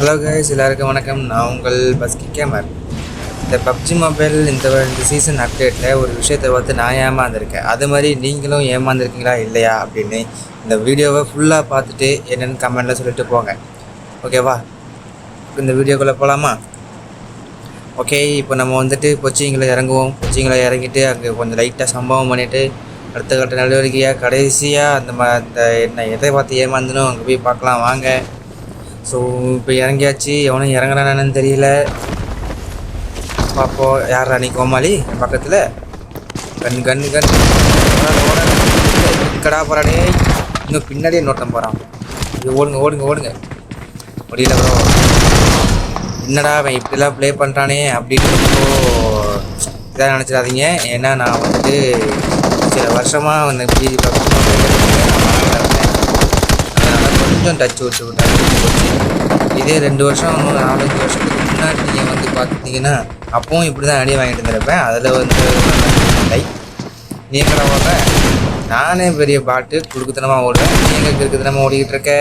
Hello guys எல்லாருக்கும் வணக்கம். நான் உங்கள் பஸ்கி கேமர். இந்த பப்ஜி மொபைல் இந்த இந்த சீசன் அப்டேட்டில் ஒரு விஷயத்தை பார்த்து நான் ஏமாந்துருக்கேன். அது மாதிரி நீங்களும் ஏமாந்துருக்கீங்களா இல்லையா அப்படின்னு இந்த வீடியோவை ஃபுல்லாக பார்த்துட்டு என்னென்னு கமெண்டில் சொல்லிட்டு போங்க. ஓகேவா இந்த வீடியோக்குள்ளே போகலாமா ஓகே இப்போ நம்ம வந்துட்டு கொச்சிங்கில் இறங்குவோம். கொச்சிங்கில் இறங்கிட்டு அங்கே கொஞ்சம் லைட்டாக சம்பவம் பண்ணிவிட்டு அடுத்த கட்ட நடவடிக்கையாக கடைசியாக அந்த மா அந்த என்ன எதை பார்த்து ஏமாந்துனோ அங்கே போய் பார்க்கலாம். வாங்க. ஸோ இப்போ இறங்கியாச்சு. எவனும் இறங்குறானு தெரியல. பார்ப்போம் யார் ராணி கோமாளி? பக்கத்தில். கண் கண் கண். கடா போகிறானே இன்னும் பின்னாடியே நோட்டம் போகிறான் ஓடுங்க ஓடுங்க ஓடுங்க. முடியல ப்ரோ என்னடா அவன் இப்படிலாம் ப்ளே பண்ணுறானே அப்படின்னு ரொம்ப இதாக நினச்சிடாதீங்க. ஏன்னா நான் வந்துட்டு சில வருஷமாக அந்த பிஜி பக்கம் கொஞ்சம் டச் விட்டு விட்டு போச்சு. இதே ரெண்டு வருஷம் நாலஞ்சு வருஷத்துக்கு முன்னாடி நீங்கள் வந்து பார்த்தீங்கன்னா அப்பவும் இப்படி தான் அடி வாங்கிட்டு இருந்திருப்பேன். அதில் வந்து இல்லை நீ எங்கடா ஓடுற நானே பெரிய பாட்டு குடுக்குத்தனமாக ஓடுறேன் நீ எங்கே இருக்குத்தனமாக ஓடிக்கிட்டு இருக்க?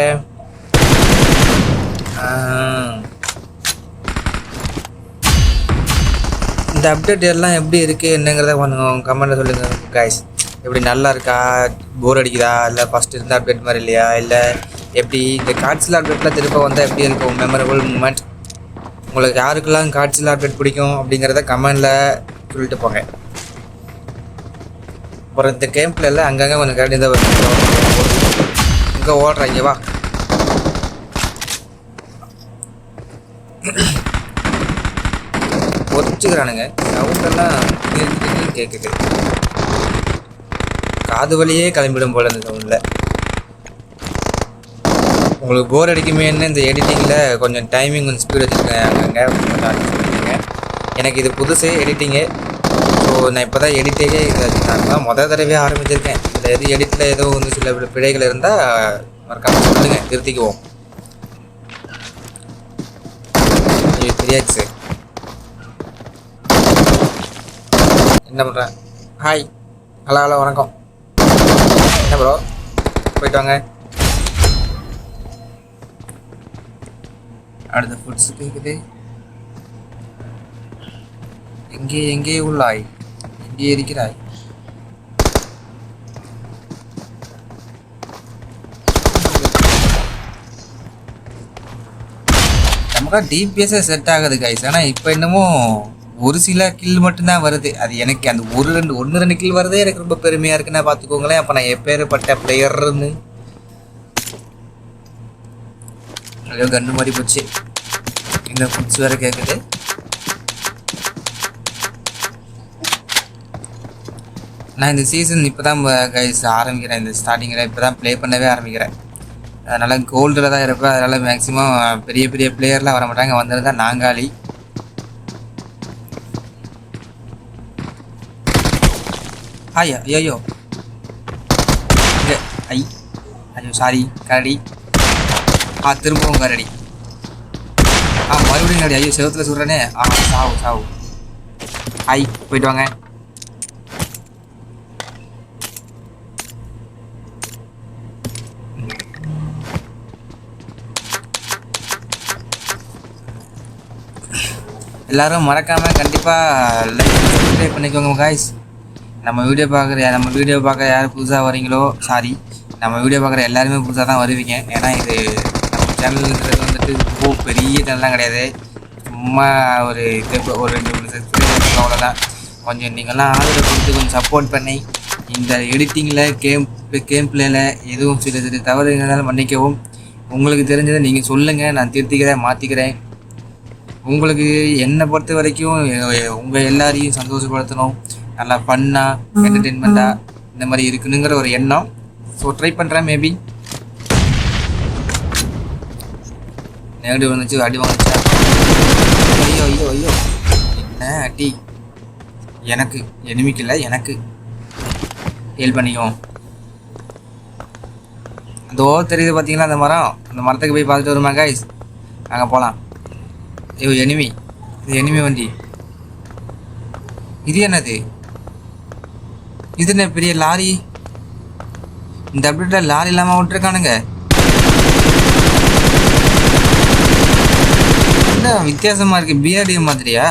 இந்த அப்டேட் எல்லாம் எப்படி இருக்குது என்னங்கிறத கொஞ்சம் கமெண்ட்டில் சொல்லுங்கள் காய்ஸ் எப்படி நல்லா இருக்கா? போர் அடிக்குதா? இல்லை ஃபஸ்ட் இருந்த அப்டேட் மாதிரி இல்லையா? இல்லை எப்படி இந்த காட்சியில் அப்டேட்டில் திரும்ப வந்தால் எப்படி இருக்கும்? மெமரபுள் மூமெண்ட் உங்களுக்கு யாருக்கெல்லாம் காட்சியில் அப்டேட் பிடிக்கும் அப்படிங்கிறத கமெண்டில் சொல்லிட்டு போங்க. அப்புறம் இந்த கேம் எல்லாம் அங்கங்கே கொஞ்சம் கரடி தான் இங்கே ஓடுறாங்க வா. ஒத்துக்கிறானுங்க. சவுண்டெல்லாம் கேட்குது கேட்குது காது வழியே கிளம்பிடும் போல இந்த சவுண்டில் உங்களுக்கு போர் அடிக்குமேன்னு இந்த எடிட்டிங்கில் கொஞ்சம் டைமிங் கொஞ்சம் ஸ்பீட் வச்சுருக்கேன். அங்கங்கே கொஞ்சம் எனக்கு இது புதுசு எடிட்டிங்கு ஸோ நான் இப்போ தான் எடிட்டே நான் தான் மொதல் தடவையே ஆரம்பிச்சிருக்கேன். இதில் எது எடிட்டில் ஏதோ வந்து சில பிழைகள் இருந்தால் மறக்காம சொல்லுங்கள் திருத்திக்குவோம் ஐயோ, தெரியாச்சு. என்ன பண்ணுறேன் ஹாய் ஹலோ ஹலோ வணக்கம். என்ன ப்ரோ போயிட்டு வாங்க. அடுத்த ஃபுட்ஸ் கேட்குது எங்கே எங்கே உள்ளாய்? எங்கே இருக்கிறாய்? நமக்கு டிபிஎஸ்ஸே செட் ஆகுது கைஸ் ஆனால் இப்போ என்னமோ ஒரு சில கில் மட்டும்தான் வருது. அது எனக்கு அந்த ஒரு ரெண்டு ஒன்று ரெண்டு கில் வரதே எனக்கு ரொம்ப பெருமையாக இருக்குன்னா பார்த்துக்கோங்களேன். அப்போ நான் எப்பேற்பட்ட பிளேயர்னு ஐயோ கண்டு மாதிரி போச்சு. இந்த ஃபுட்ஸ் வேற கேட்குது நான் இந்த சீசன் இப்போ தான் கைஸ் ஆரம்பிக்கிறேன். இந்த ஸ்டார்டிங்கில் இப்போ தான் ப்ளே பண்ணவே ஆரம்பிக்கிறேன். அதனால் கோல்டில் தான் இருப்பேன். அதனால் மேக்ஸிமம் பெரிய பெரிய பிளேயர்லாம் வர மாட்டாங்க வந்திருந்தா நாங்காளி ஐயா ஐயோ ஐ ஐயோ சாரி கரடி. ஆ திரும்பவும் கரடி ஆ மறுபடியும் கரடி ஐயோ செவத்தில் சொல்கிறேனே ஆ சாவு சாவு. ஹாய் போயிட்டு வாங்க. எல்லாரும் மறக்காம கண்டிப்பாக லைக் சப்ஸ்கிரைப் பண்ணிக்கோங்க காய்ஸ் நம்ம வீடியோ பார்க்குற நம்ம வீடியோ பார்க்குற யார் புதுசாக வரீங்களோ சாரி நம்ம வீடியோ பார்க்குற எல்லாருமே புதுசாக தான் வருவீங்க. ஏன்னா இது சேனல்ன்றது வந்துட்டு ரொம்ப பெரிய சேனல்லாம் கிடையாது. சும்மா ஒரு இது ஒரு ரெண்டு மூணு சப்ஸ்கிரைபர் அவ்வளோதான் கொஞ்சம் நீங்கள்லாம் ஆதரவு கொடுத்து கொஞ்சம் சப்போர்ட் பண்ணி இந்த எடிட்டிங்கில் கேம் கேம் பிளேயில் எதுவும் சில சில தவறு இருந்தாலும் மன்னிக்கவும். உங்களுக்கு தெரிஞ்சதை நீங்கள் சொல்லுங்கள் நான் திருத்திக்கிறேன் மாற்றிக்கிறேன் உங்களுக்கு என்னை பொறுத்த வரைக்கும் எ- உங்க எல்லாரையும் சந்தோஷப்படுத்தணும். நல்லா ஃபன்னா என்டர்டெயின்மெண்ட்டா இந்த மாதிரி இருக்கணுங்கிற ஒரு எண்ணம். ஸோ ட்ரை பண்ணுறேன் மேபி நெகட்டிவ் வந்துச்சு அடி வாங்கிச்சா? ஐயோ ஐயோ ஐயோ. என்ன அடி? எனக்கு எனிமிக்கு இல்லை எனக்கு. ஹெல்ப் பண்ணிக்குவோம். அதோ தெரியுது பார்த்தீங்களா அந்த மரம்? அந்த மரத்துக்கு போய் பார்த்துட்டு வருமா கைஸ் அங்கே போகலாம் ஐயோ எனிமி இது எனிமி வண்டி. இது என்னது? இது என்ன பெரிய லாரி? இந்த அப்டேட்டில் லாரி இல்லாமல் விட்டுருக்கானுங்க. என்ன வித்தியாசமா இருக்கு? பிஆர்டிஎம் மாதிரியா?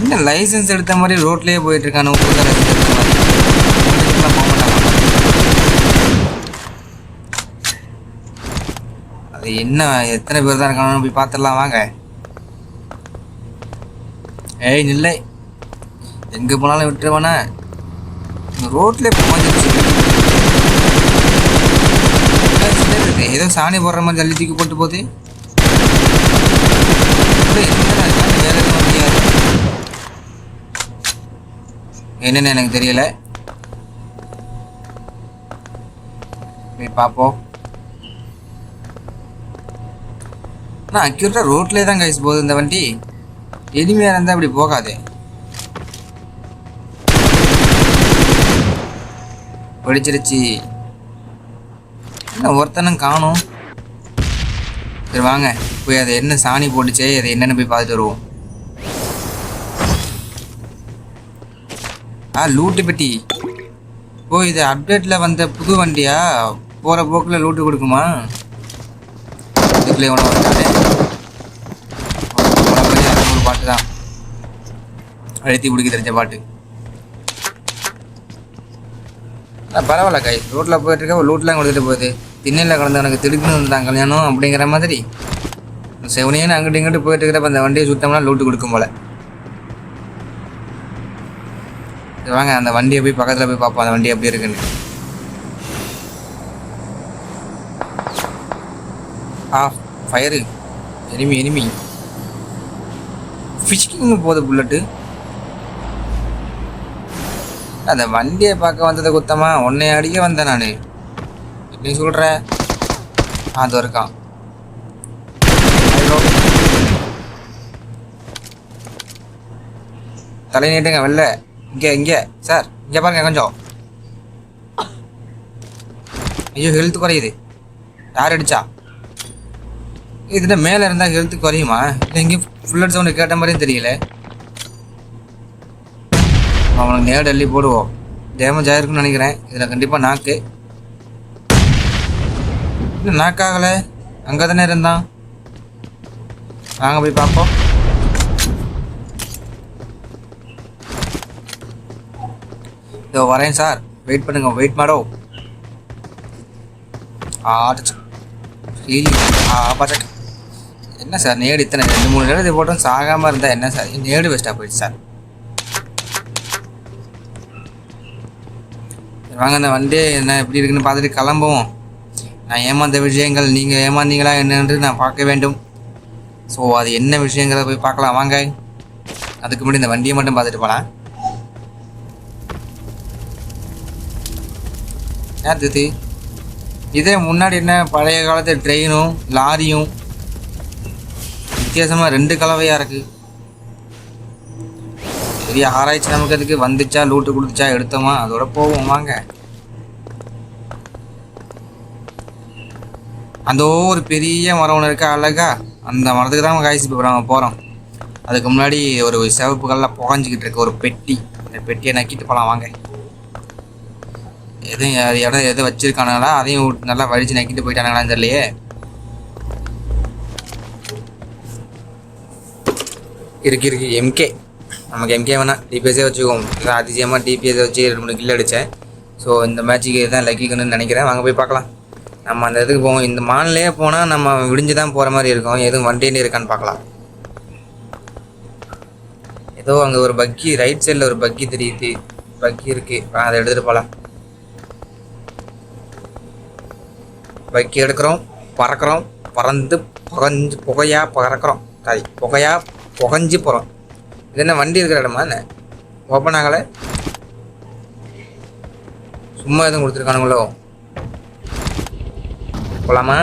என்ன லைசென்ஸ் எடுத்த மாதிரி ரோட்லயே போயிட்டு இருக்கானு அது என்ன எத்தனை பேர் தான் இருக்கானு போய் பார்த்துடலாம் வாங்க. ஏய் நில்லை. எங்கே போனாலும் விட்டுருவானே? ரோட்லேயே போஞ்சிருச்சு ஏதோ சாணி போடுற மாதிரி ஜல்லி தூக்கி போட்டு போகுது என்னன்னு எனக்கு தெரியல. போய் பார்ப்போம் நான் அக்யூரட்டாக ரோட்லேயே தான் கைஸ் போகுது இந்த வண்டி. எளிமையாக இருந்தால் அப்படி போகாது. வெடிச்சிருச்சு. ஒருத்தனும் காணும். சரி வாங்க. போய் அதை என்ன சாணி போட்டுச்சே அதை என்னென்னு போய் பார்த்துட்டு வருவோம். ஆ லூட்டு பெட்டி. ஓ இது அப்டேட்டில் வந்த புது வண்டியா? போகிற போக்கில் லூட்டு கொடுக்குமா? இதுக்குள்ளே உணவு வந்தானே ஒரு பாட்டு தான். அழுத்தி பிடிக்க தெரிஞ்ச பாட்டு ஆ, பரவாயில்ல கை. ரோட்டில் போயிட்டு இருக்க லூட்லாம் கொடுத்துட்டு போகுது. திண்ணையில் எனக்கு திடுக்குன்னு இருந்தாங்க கல்யாணம் அப்படிங்கிற மாதிரி. செவனியன்னு அங்கிட்டு இங்கிட்டு போயிட்டு இருக்கிறப்ப அந்த வண்டியை சுத்தம்லாம் லூட்டு கொடுக்கும் போல. சரி வாங்க அந்த வண்டியை போய் பக்கத்தில் போய் பார்ப்போம் அந்த வண்டி எப்படி இருக்குன்னு. ஆ ஃபயரு எனிமி எனிமி. ஃபிஷ்கிங் போகுது புல்லட்டு அந்த வண்டியை பார்க்க வந்ததை குத்தமா? உன்னை அடிக்க வந்தேன் நான். நீ சொல்கிற அது இருக்கான் தலை நீட்டுங்க வெளில. இங்கே இங்கே. சார் இங்கே பாருங்க கொஞ்சம். ஐயோ ஹெல்த் குறையுது. யார் அடிச்சா? இதுல மேலே இருந்தால் ஹெல்த் குறையுமா? இல்லை எங்கேயும் ஃபுல்லட் சவுண்டு கேட்ட மாதிரியும் தெரியல. அவனுக்கு நேடு டெல்லி போடுவோம். டேமேஜ் ஆகிருக்குன்னு நினைக்கிறேன். இதில் கண்டிப்பாக நாக்கு இன்னும் நாக்காகலை அங்கே தானே இருந்தான். வாங்க போய் பார்ப்போம். இதோ வரேன் சார். வெயிட் பண்ணுங்க. வெயிட் மாடோ. ஆடிச்சு ஆ என்ன சார் நேடு இத்தனை? ரெண்டு மூணு நேடு இது சாகாமல் இருந்தால் என்ன சார்? நேடு வேஸ்ட்டாக போயிடுச்சு சார். வாங்க அந்த வண்டி என்ன எப்படி இருக்குன்னு பார்த்துட்டு கிளம்புவோம். நான் ஏமாந்த விஷயங்கள் நீங்கள் ஏமாந்தீங்களா என்னென்று நான் பார்க்க வேண்டும். ஸோ அது என்ன விஷயங்கிறத போய் பார்க்கலாம். வாங்க. அதுக்கு முன்னாடி இந்த வண்டியை மட்டும் பார்த்துட்டு போகலாம் ஏன் தித்தி இதே முன்னாடி என்ன பழைய காலத்து ட்ரெயினும் லாரியும் வித்தியாசமாக ரெண்டு கலவையாக இருக்குது பெரிய ஆராய்ச்சி நமக்கு அதுக்கு வந்துச்சா லூட்டு கொடுத்துச்சா எடுத்தோமா? அதோட போவோம் வாங்க. அந்த ஒரு பெரிய மரம் ஒன்று இருக்கா அழகா. அந்த மரத்துக்கு தான் காய்ச்சி போகிறோம் போகிறோம் அதுக்கு முன்னாடி ஒரு சிவப்பு கல்லாம் புகஞ்சிக்கிட்டு இருக்கு ஒரு பெட்டி. அந்த பெட்டியை நக்கிட்டு போகலாம் வாங்க. எதுவும் இடம் எதுவும் வச்சுருக்கானுங்களா? அதையும் விட்டு நல்லா வலிச்சு நக்கிட்டு போயிட்டானுங்களான்னு தெரியலையே. இருக்கு இருக்கு எம்கே நமக்கு எம்கே வேணால் டிபிஎஸே வச்சுக்கோம். அதிசயமாக டிபிஎஸ் வச்சு ரெண்டு மூணு கில் அடித்தேன் ஸோ இந்த மேட்ச்சுக்கு தான் லக்கிக்கணும்னு நினைக்கிறேன். வாங்க போய் பார்க்கலாம். நம்ம அந்த இதுக்கு போவோம். இந்த மான்லேயே போனால் நம்ம விடிஞ்சு தான் போகிற மாதிரி இருக்கும். எதுவும் வண்டின்னு இருக்கான்னு பார்க்கலாம். ஏதோ அங்கே ஒரு பக்கி ரைட் சைடில் ஒரு பக்கி தெரியுது. பக்கி இருக்கு. அதை எடுத்துகிட்டு போகலாம் பக்கி எடுக்கிறோம். பறக்கிறோம். பறந்து புகஞ்சு புகையாக பறக்கிறோம். சாரி புகையா புகஞ்சு போகிறோம் இது என்ன வண்டி இருக்கிற இடமா என்ன? ஓப்பன் ஆகலை? சும்மா எதுவும் கொடுத்துருக்கானுங்களோ? போகலாமா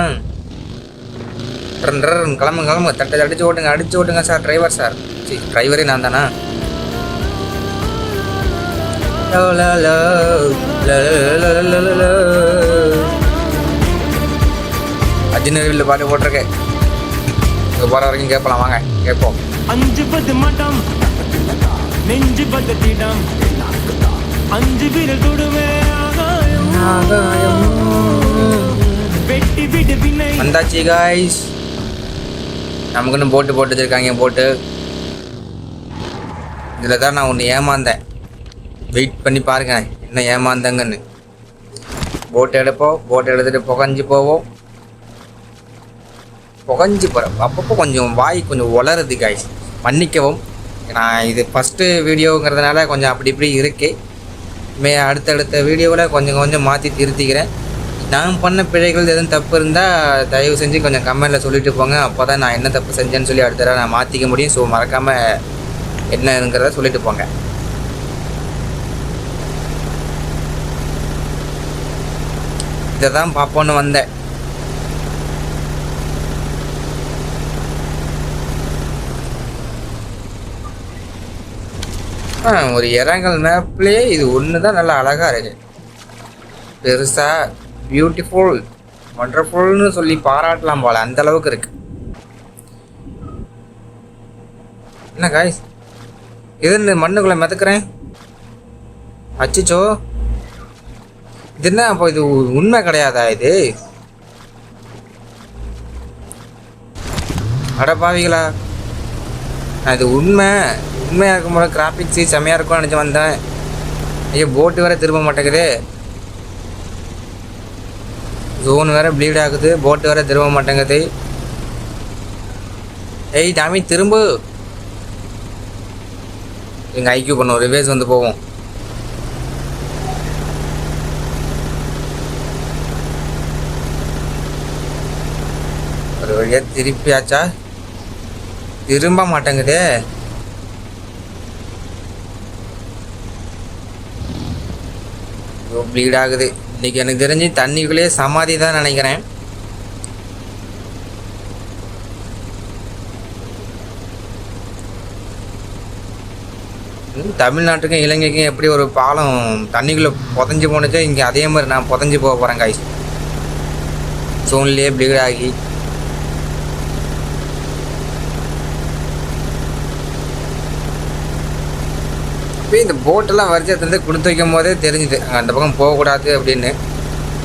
கிளம்பு கிளம்பு தட்டை அடிச்சு ஓட்டுங்க அடிச்சு ஓட்டுங்க சார் டிரைவர் சார். சரி டிரைவரே நான் தானா? அஜினரியில் பாட்டு போட்டிருக்கேன். போகிற வரைக்கும் கேட்பலாம் வாங்க கேட்போம். அஞ்சு பத்து மட்டம் நெஞ்சு பதத்திடம் அஞ்சு விரல் தொடுவே வெட்டி விட்டு பின்னை வந்தாச்சு காய்ஸ் நமக்குன்னு போட்டு போட்டு வச்சிருக்காங்க போட்டு. இதில் தான் நான் ஒன்று ஏமாந்தேன். வெயிட் பண்ணி பாருங்க என்ன ஏமாந்தங்கன்னு. போட் எடுப்போம் போட் எடுத்துகிட்டு புகஞ்சு போவோம். புகஞ்சு போகிறோம் அப்பப்போ கொஞ்சம் வாய் கொஞ்சம் உளருது காய்ஸ் மன்னிக்கவும். நான் இது ஃபஸ்ட்டு வீடியோங்கிறதுனால கொஞ்சம் அப்படி இப்படி இருக்குது மே அடுத்தடுத்த வீடியோவில் கொஞ்சம் கொஞ்சம் மாற்றி திருத்திக்கிறேன். நான் பண்ண பிழைகள் எதுவும் தப்பு இருந்தால் தயவு செஞ்சு கொஞ்சம் கமெண்ட்டில் சொல்லிட்டு போங்க. அப்போ தான் நான் என்ன தப்பு செஞ்சேன்னு சொல்லி அடுத்த தடவை நான் மாற்றிக்க முடியும். ஸோ மறக்காமல் என்னங்கிறத சொல்லிட்டு போங்க. இதை தான் பார்ப்போன்னு வந்தேன். ஒரு இறங்கல் மேப்லேயே இது ஒன்று தான் நல்லா அழகாக இருக்கு. பெருசாக பியூட்டிஃபுல் ஒண்டர்ஃபுல்னு சொல்லி பாராட்டலாம் போல அந்த அளவுக்கு இருக்கு. என்ன காய்ஸ் இது மண்ணுக்குள்ளே மிதக்கிறேன்? அச்சிச்சோ. இது என்ன அப்போ இது உண்மை கிடையாதா இது? அட அது நான் இது உண்மை. உண்மையாக இருக்கும் போது கிராஃபிக்ஸு செம்மையாக இருக்கும்னு நினச்சி வந்தேன். ஐயோ போட்டு வேறு திரும்ப மாட்டேங்குது. ஜோன் வேறு ப்ளீட் ஆகுது. போட்டு வேறு திரும்ப மாட்டேங்குது. ஏய் டாமி திரும்ப. எங்கள் ஐக்கியூ பண்ணுவோம். ரிவேஸ் வந்து போவோம். ஒரு வழியாக திருப்பியாச்சா? திரும்ப மாட்டேங்குதே. ப்ளீட் ஆகுது. இன்னைக்கு எனக்கு தெரிஞ்சு தண்ணிக்குள்ளேயே சமாதி தான் நினைக்கிறேன். தமிழ்நாட்டுக்கும் இலங்கைக்கும் எப்படி ஒரு பாலம் தண்ணிக்குள்ளே புதஞ்சு போனுச்சோ இங்கே அதே மாதிரி நான் புதஞ்சு போக போகிறேன் காய்ஸ் சூழ்நிலையே ப்ளீட் ஆகி. அப்பயும் இந்த போட்டெல்லாம் வரிச்சத்துலேருந்து கொடுத்து வைக்கும் போதே தெரிஞ்சுது. அந்த பக்கம் போகக்கூடாது அப்படின்னு.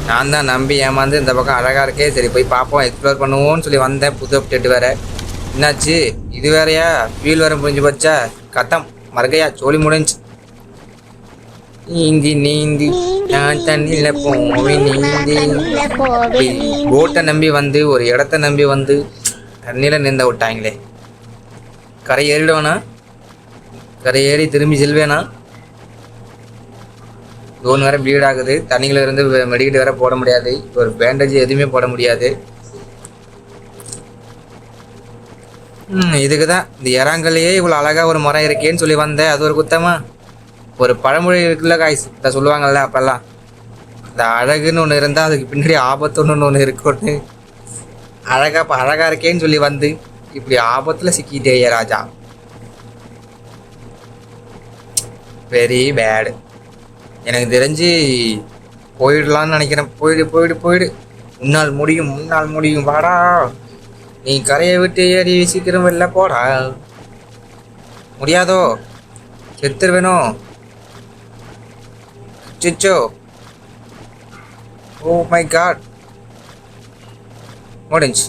நான் தான் நம்பி ஏமாந்து இந்த பக்கம் அழகாக இருக்கே. சரி போய் பார்ப்போம் எக்ஸ்ப்ளோர் பண்ணுவோம்னு சொல்லி வந்தேன். புது அப்டேட் வேறு. என்னாச்சு? இது வேறையா? ஃபீல் வேற புரிஞ்சு போச்சா? கத்தம். மறுகையா சோழி முடிஞ்சு. நீந்தி நீந்தி நான் தண்ணியில் போவேன் நீந்தி போட்டை நம்பி வந்து ஒரு இடத்த நம்பி வந்து தண்ணியில் நின்ற விட்டாங்களே. கரை ஏறிடுவானா? கரையேறி திரும்பி செல்வேனா? லோன் வேற ப்ளீட் ஆகுது. தண்ணியில இருந்து மெடிக்கல் வேற போட முடியாது. ஒரு பேண்டேஜ் எதுவுமே போட முடியாது. இதுக்கு தான் இந்த இறாங்கல்லையே இவ்வளோ அழகாக ஒரு மரம் இருக்கேன்னு சொல்லி வந்தேன். அது ஒரு குத்தமா? ஒரு பழமொழி இருக்குல்ல காய்ஸ் இதை சொல்லுவாங்கல்ல அப்பெல்லாம். இந்த அழகுன்னு ஒன்று இருந்தால் அதுக்கு பின்னாடி ஆபத்துன்னு ஒன்று இருக்கும்னு. அழகாக இப்போ அழகாக இருக்கேன்னு சொல்லி வந்து இப்படி ஆபத்தில் சிக்கிட்டேயே ராஜா. வெரி பேடு எனக்கு தெரிஞ்சு போயிடலான்னு நினைக்கிறேன். போயிடு போயிடு போயிடு. முன்னால் முடியும் முன்னால் முடியும். வாடா. நீ கரையை விட்டு ஏறி சீக்கிரம் வெளில போடா. முடியாதோ? செத்துருவேனோ சிச்சோ ஓ oh மை காட் முடிஞ்சு.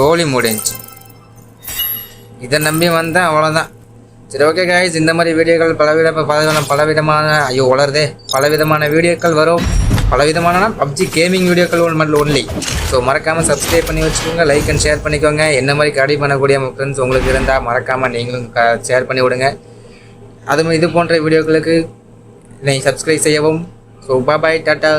சோழி முடிஞ்சு இதை நம்பி வந்தேன் அவ்வளோதான் சரி ஓகே காய்ஸ் இந்த மாதிரி வீடியோக்கள் பலவித பலவிதமான பலவிதமான ஐயோ வளருதே பலவிதமான வீடியோக்கள் வரும். பலவிதமான பப்ஜி கேமிங் வீடியோக்கள் ஒன் ஒன்லி ஸோ மறக்காமல் சப்ஸ்கிரைப் பண்ணி வச்சுக்கோங்க லைக் அண்ட் ஷேர் பண்ணிக்கோங்க. என்ன மாதிரி கடி பண்ணக்கூடிய ஃப்ரெண்ட்ஸ் உங்களுக்கு இருந்தால் மறக்காமல் நீங்களும் ஷேர் பண்ணி விடுங்க. அதுவும் இது போன்ற வீடியோக்களுக்கு நீங்கள் சப்ஸ்கிரைப் செய்யவும். So bye tata.